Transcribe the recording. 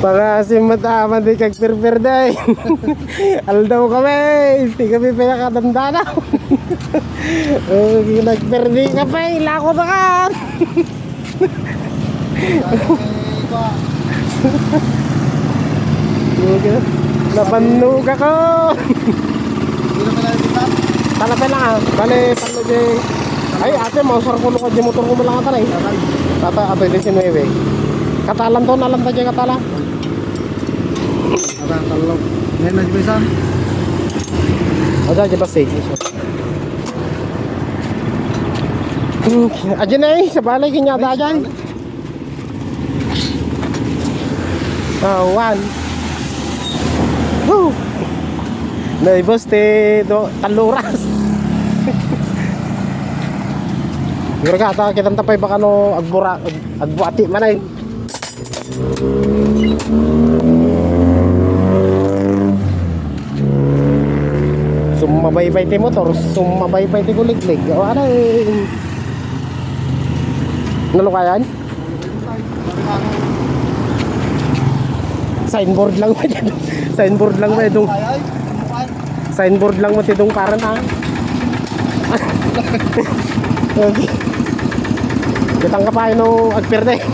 Para si mata di kag perperday. Aldaw kami, hindi kami pinakadandana. Oh, nagperdi ka pa, ilako na ka. Napannog ako. Talapay lang ah. Bale, talo di. Ay, ate, mausar ko nung di motor ko mo lang ata eh. Tata, ato, di si Nueve. Katalan to, nalang tayo katala. Ada kalau ngayon na bisa. O, dyan, dyan ba stage? Aja na eh, sa balay kinyada dyan. Oh, one. Woo! Naibos te taluras. Pero ka ta kita tapay baka no agbura ag- agbuati man ay. Sumabaybay ti motor, sumabaybay ti kuliglig. O ano eh. Nalukayan? Signboard lang ba dyan? Signboard lang ba itong signboard lang mo tidong para na. okay. Kitang ka pa no agperde.